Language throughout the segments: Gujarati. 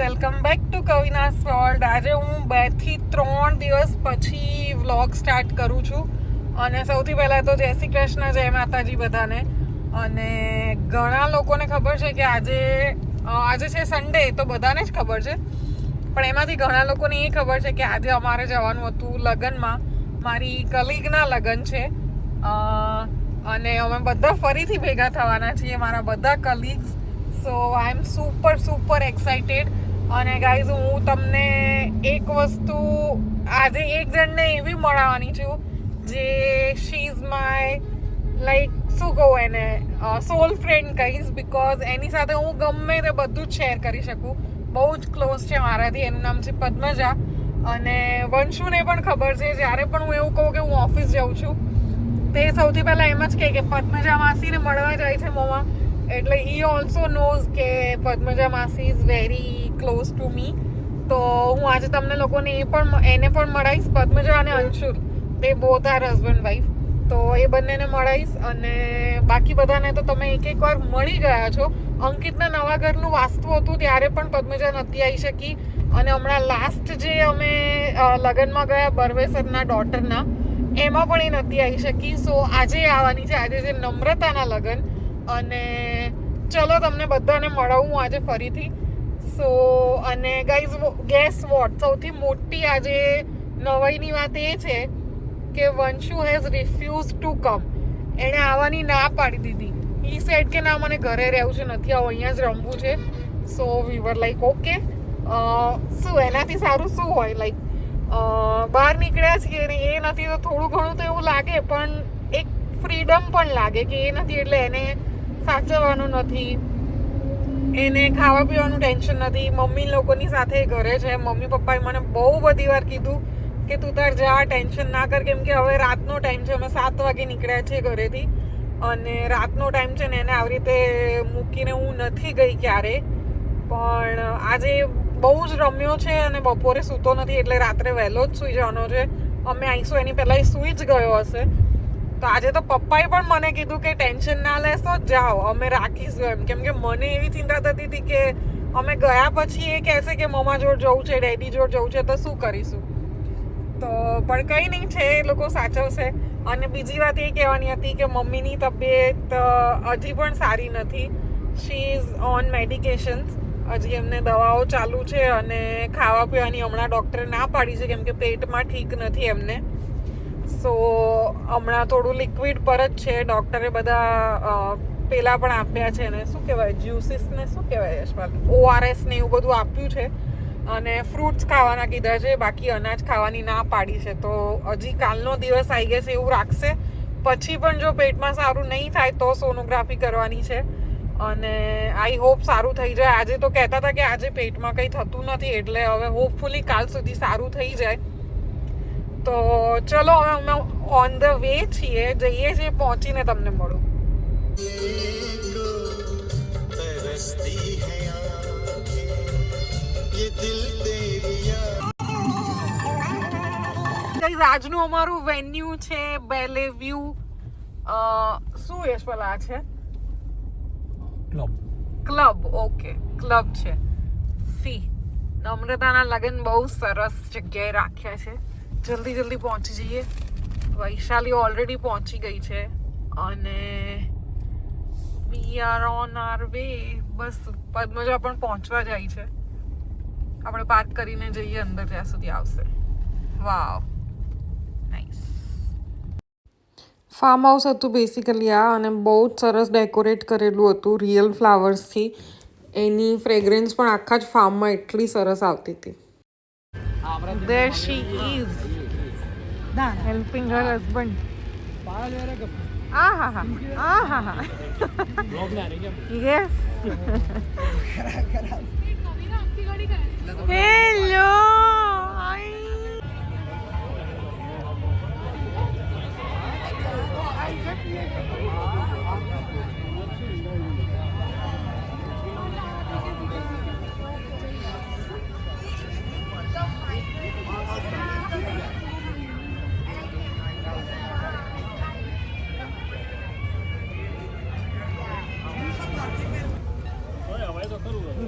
Welcome back to Kavina's world. આજે હું બેથી ત્રણ દિવસ પછી વ્લોગ સ્ટાર્ટ કરું છું. અને સૌથી પહેલાં તો જય શ્રી કૃષ્ણ, જય માતાજી બધાને. અને ઘણા લોકોને ખબર છે કે આજે આજે છે સન્ડે તો બધાને જ ખબર છે. પણ એમાંથી ઘણા લોકોને એ ખબર છે કે આજે અમારે જવાનું હતું લગ્નમાં. મારી કલીગના લગ્ન છે. અને અમે બધા ફરીથી ભેગા થવાના છીએ, મારા બધા colleagues. So I am super super excited અને ગાઈઝ હું તમને એક વસ્તુ આજે એક જણને એવી મળવાની છું જે શી ઇઝ માય લાઈક શું કહું એને? સોલ ફ્રેન્ડ કહીશ બિકોઝ એની સાથે હું ગમે તે બધું જ શેર કરી શકું. બહુ જ ક્લોઝ છે મારાથી, એનું નામ છે પદ્મજા. અને વંશુને પણ ખબર છે, જ્યારે પણ હું એવું કહું કે હું ઓફિસ જાઉં છું, તે સૌથી પહેલાં એમ જ કહે કે પદ્મજા માસીને મળવા જાય છે મોમાં. એટલે હી ઓલ્સો નોઝ કે પદ્મજા માસી is very close to me તો હું આજે તમને લોકોને એ પણ એને પણ મળાવીશ પદ્મજા અને અંશુલ તે બોથ આર હસબન્ડ વાઈફ તો એ બંનેને મળાવીશ અને બાકી બધાને તો તમે એક એક વાર મળી ગયા છો. અંકિતના નવા ઘરનું વાસ્તુ હતું ત્યારે પણ પદ્મજા નથી આવી શકી. અને હમણાં લાસ્ટ જે અમે લગ્નમાં ગયા બરવેસરના ડોટરના એમાં પણ એ નથી આવી શકી. સો આજે આવવાની છે. આજે જે નમ્રતાના લગ્ન. અને ચલો તમને બધાને મળાવું આજે ફરીથી. સો અને ગાઈઝ ગેસ વોટ સૌથી મોટી આજે નવાઈની વાત એ છે કે Vanshu has refused to come એણે આવવાની ના પાડી દીધી. ઈ સેડ કે ના, મને ઘરે રહેવું છે, નથી આવું, અહીંયા જ રમવું છે. સો વી વર લાઈક ઓકે શું એનાથી સારું શું હોય? લાઈક બહાર નીકળ્યા છીએ ને એ નથી તો થોડું ઘણું તો એવું લાગે, પણ એક ફ્રીડમ પણ લાગે કે એ નથી, એટલે એને સાચવવાનું નથી. એને ખાવા પીવાનું ટેન્શન નથી. મમ્મી લોકોની સાથે ઘરે છે. મમ્મી પપ્પાએ મને બહુ બધી વાર કીધું કે તું તાર જા, ટેન્શન ના કર, કેમ કે હવે રાતનો ટાઈમ છે. અમે સાત વાગે નીકળ્યા છીએ ઘરેથી અને રાતનો ટાઈમ છે ને એને આવી રીતે મૂકીને હું નથી ગઈ ક્યારે. પણ આજે બહુ જ રમ્યો છે અને બપોરે સૂતો નથી, એટલે રાત્રે વહેલો જ સૂઈ જવાનો છે. અમે આવીશું એની પહેલાં સૂઈ જ ગયો હશે. તો આજે તો પપ્પાએ પણ મને કીધું કે ટેન્શન ના લેશો, જાઓ, અમે રાખીશું એમ. કેમ કે મને એવી ચિંતા થતી હતી કે અમે ગયા પછી એ કહેશે કે મમ્મા જોડ જવું છે, ડેડી જોડ જવું છે, તો શું કરીશું? તો પણ કંઈ નહીં, છે, એ લોકો સાચવશે. અને બીજી વાત એ કહેવાની હતી કે મમ્મીની તબિયત હજી પણ સારી નથી. શી ઇઝ ઓન મેડિકેશન્સ હજી એમને દવાઓ ચાલુ છે અને ખાવા પીવાની હમણાં ડૉક્ટરે ના પાડી છે, કેમ કે પેટમાં ઠીક નથી એમને. સો હમણાં થોડું લિક્વિડ પર જ છે ડૉક્ટરે બધા પેલા પણ આપ્યા છે ને શું કહેવાય? જ્યુસીસ ને શું કહેવાય યશપાલ? ઓઆરએસ ને એવું બધું આપ્યું છે. અને ફ્રૂટ્સ ખાવાના કીધા છે. બાકી અનાજ ખાવાની ના પાડી છે. તો હજી કાલનો દિવસ આવી ગેસ એવું રાખશે. પછી પણ જો પેટમાં સારું નહીં થાય તો સોનોગ્રાફી કરવાની છે. અને આઈ હોપ સારું થઈ જાય. આજે તો કહેતા હતા કે આજે પેટમાં કંઈ થતું નથી. એટલે હવે હોપફુલી કાલ સુધી સારું થઈ જાય. તો ચલો હવે અમે ઓન ધ વે છીએ. જઈએ છીએ પહોંચીને તમને મળું. આજનું અમારું વેન્યુ છે બેલે વ્યુ શું યશ છે? ક્લબ ક્લબ ઓકે ક્લબ છે. સી નમ્રતાના લગ્ન બહુ સરસ જગ્યાએ રાખ્યા છે. જલ્દી જલ્દી પહોંચી જઈએ. વૈશાલી ઓલરેડી પહોંચી ગઈ છે. અને we are on our way બસ, પદ્મજા પણ પહોંચવા જાય છે. આપણે પાર્ક કરીને જઈએ, અંદર ત્યાં સુધી આવશે. વાવ નાઈસ ફાર્મ હાઉસ હતું બેસિકલી આ, અને બહુ જ સરસ ડેકોરેટ કરેલું હતું રિયલ ફ્લાવર્સથી એની ફ્રેગ્રન્સ પણ આખા જ ફાર્મમાં એટલી સરસ આવતી હતી. there she is. Helping her husband. Ah, ah, yes. Hello. Hi.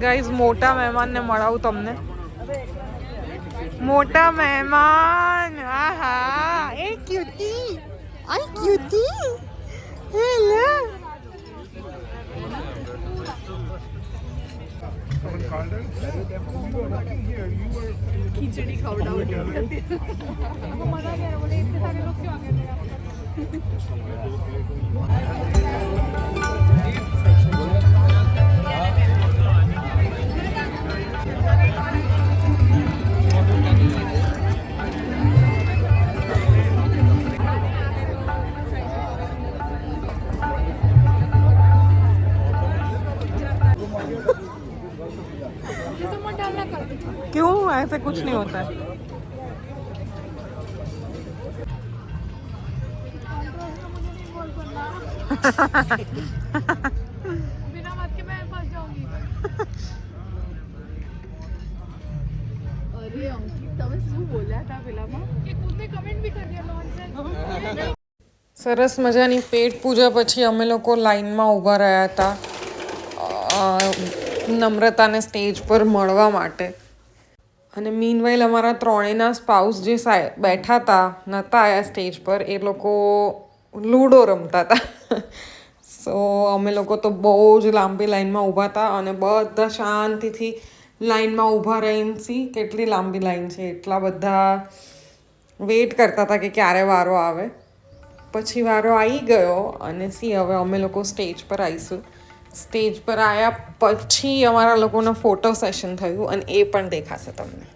Guys મોટા મહેમાનને મળાવું તમને મોટા મહેમાન આહા એ ક્યુટી આઈ ક્યુટી હેલો क्यों ऐसे कुछ नहीं होता है बिना बात के मैं फंस जाऊंगी અરે અંકિત તમે શું બોલ્યા હતા પેલામાં કે કુદને કમેન્ટ બી કરી દિયા નોનસેન્સ સરસ મજાની પેટ પૂજા પછી અમે લોકો લાઈનમાં ઊભા રહ્યા હતા અ, નમ્રતાને સ્ટેજ પર મળવા માટે અને મીનવાઇલ અમારા ત્રણેયના સ્પાઉસ જે સાય બેઠા હતા નહોતા આવ્યા સ્ટેજ પર, એ લોકો લૂડો રમતા હતા. સો અમે લોકો તો બહુ જ લાંબી લાઈનમાં ઊભા હતા અને બધા શાંતિથી લાઈનમાં ઊભા રહીને સી, કેટલી લાંબી લાઈન છે, એટલા બધા વેઇટ કરતા હતા કે ક્યારે વારો આવે. પછી વારો આવી ગયો અને સી, હવે અમે લોકો સ્ટેજ પર આવીશું સ્ટેજ પર આવ્યા પછી અમારા લોકોનો ફોટો સેશન થયું અને એ પણ દેખાશે તમને.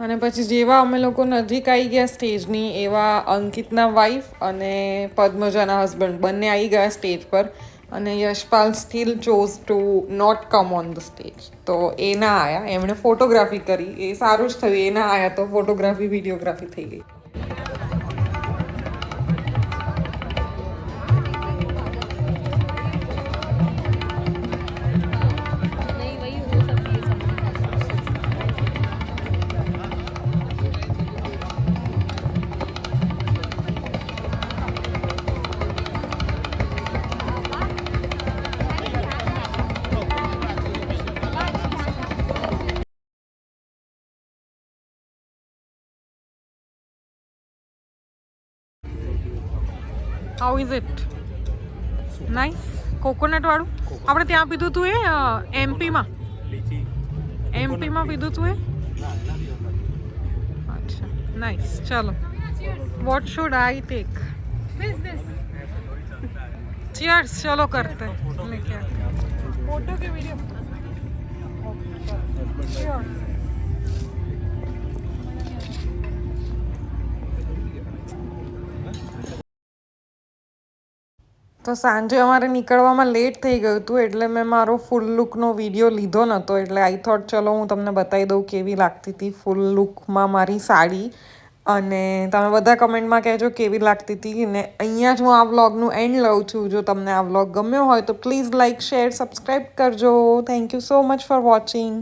અને પછી જેવા અમે લોકો નજીક આવી ગયા સ્ટેજની, એવા અંકિતના વાઈફ અને પદ્મજાના હસબન્ડ બંને આવી ગયા સ્ટેજ પર અને Yashpal still chose to not come on the stage તો એ ના આવ્યા એમણે ફોટોગ્રાફી કરી. એ સારું જ થયું. એ ના આવ્યા તો ફોટોગ્રાફી વિડીયોગ્રાફી થઈ ગઈ. How is it nice coconut વાળું? આપણે ત્યાં પીધું તું એ એમપીમાં એમપીમાં પીધું તું એ? અચ્છા. નાઈસ ચાલો. What should I take cheers ચલો કરતે. ફોટો કે વીડિયો તો સાંજે અમારે નીકળવામાં લેટ થઈ ગયું હતું એટલે મેં મારો ફૂલ લુકનો વીડિયો લીધો નહોતો. એટલે આઈ થોટ ચલો હું તમને બતાવી દઉં કેવી લાગતી હતી ફૂલ લુકમાં મારી સાડી. અને તમે બધા કમેન્ટમાં કહેજો કેવી લાગતી હતી. ને અહીંયા જ હું આ વ્લોગનું એન્ડ લઉં છું. જો તમને આ વ્લોગ ગમ્યો હોય તો પ્લીઝ લાઇક શેર સબસ્ક્રાઈબ કરજો. Thank you so much for watching